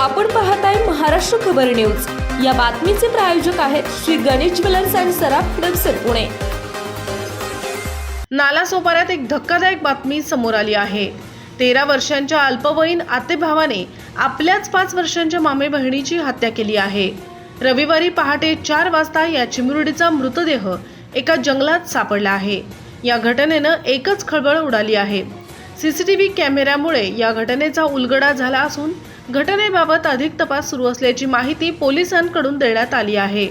आपण पाहताय महाराष्ट्र खबर न्यूज. या बातमीचे प्रायोजक आहेत श्री गणेश ज्वेलर्स अँड सराफ हडपसर पुणे. नालासोपाऱ्यात एक धक्कादायक बातमी समोर आली आहे. तेरा वर्षांच्या अल्पवयीन आतेभावाने आपल्याच पाच वर्षांच्या मामे बहिणीची हत्या केली आहे. रविवारी पहाटे चार वाजता या चिमुरडीचा मृतदेह एका जंगलात सापडला आहे. या घटनेनं एकच खळबळ उडाली आहे. सीसीटीव्ही कॅमेऱ्यामुळे या घटनेचा उलगडा झाला असून घटनेबाबत अधिक तपास सुरू असल्याची माहिती पोलिसांकडून देण्यात आली आहे.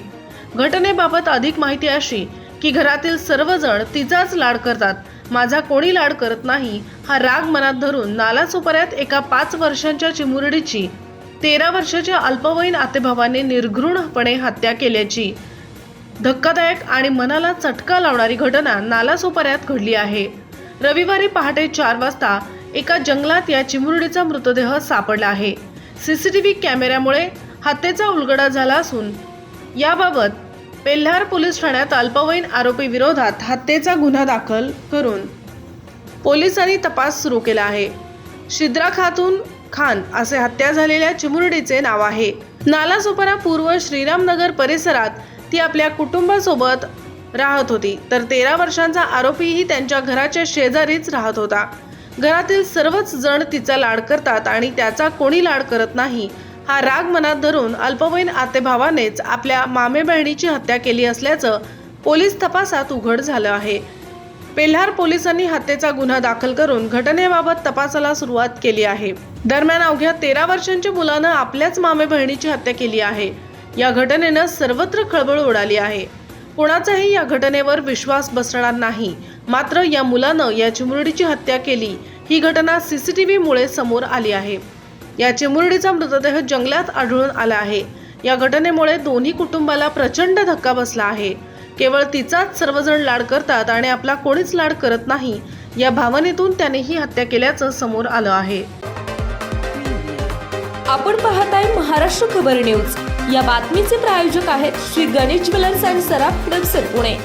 घटनेबाबत अधिक माहिती अशी की घरातील सर्वजण तिचाच लाड करतात. माझा कोणी लाड करत नाही हा राग मनात धरून नालासोपाऱ्यात एका पाच वर्षांच्या चिमुरडीची तेरा वर्षाच्या अल्पवयीन आतेभावाने निर्घृणपणे हत्या केल्याची धक्कादायक आणि मनाला चटका लावणारी घटना नालासोपाऱ्यात घडली आहे. रविवारी पहाटे चार वाजता एका जंगलात या चिमुरडीचा मृतदेह सापडला आहे. सीसीटीव्ही कॅमेऱ्यामुळे हत्येचा उलगडा झाला असून याबाबत पेल्हार पोलीस ठाण्यात अल्पवयीन आरोपी विरोधात हत्येचा गुन्हा दाखल करून पोलिसांनी तपास सुरू केला आहे. शिद्रा खातून खान असे हत्या झालेल्या चिमुरडीचे नाव आहे. नालासोपारा पूर्व श्रीरामनगर परिसरात ती आपल्या कुटुंबासोबत राहत होती. तर तेरा वर्षांचा आरोपीही त्यांच्या घराच्या शेजारीच राहत होता. घरातील सर्वच जण तिचा लाड करतात आणि त्याचा कोणी लाड करत नाही. हा राग मनात धरून अल्पवयीन आतेभावानेच आपल्या मामे बहिणीची हत्या केली असल्याचं पोलीस तपासात उघड झालं आहे. पेल्हार पोलिसांनी हत्येचा गुन्हा दाखल करून घटनेबाबत तपासाला सुरुवात केली आहे. दरम्यान अवघ्या तेरा वर्षांच्या मुलानं आपल्याच मामे बहिणीची हत्या केली आहे. या घटनेनं सर्वत्र खळबळ उडाली आहे. कोणाचाही या घटनेवर विश्वास बसणार नाही. मात्र या मुलानं या चिमुरडीची हत्या केली. ही घटना सीसीटीव्ही मुळे समोर आली आहे. या चिमुरडीचा मृतदेह जंगलात आढळून आला आहे. या घटनेमुळे दोन्ही कुटुंबाला प्रचंड धक्का बसला आहे. केवळ तिचाच सर्वजण लाड करतात आणि आपला कोणीच लाड करत नाही या भावनेतून त्याने ही हत्या केल्याचं समोर आलं आहे. आपण पाहताय महाराष्ट्र खबर न्यूज. या बातमीचे प्रायोजक आहेत श्री गणेश ज्वेलर्स अँड सराफ हडपसर पुणे.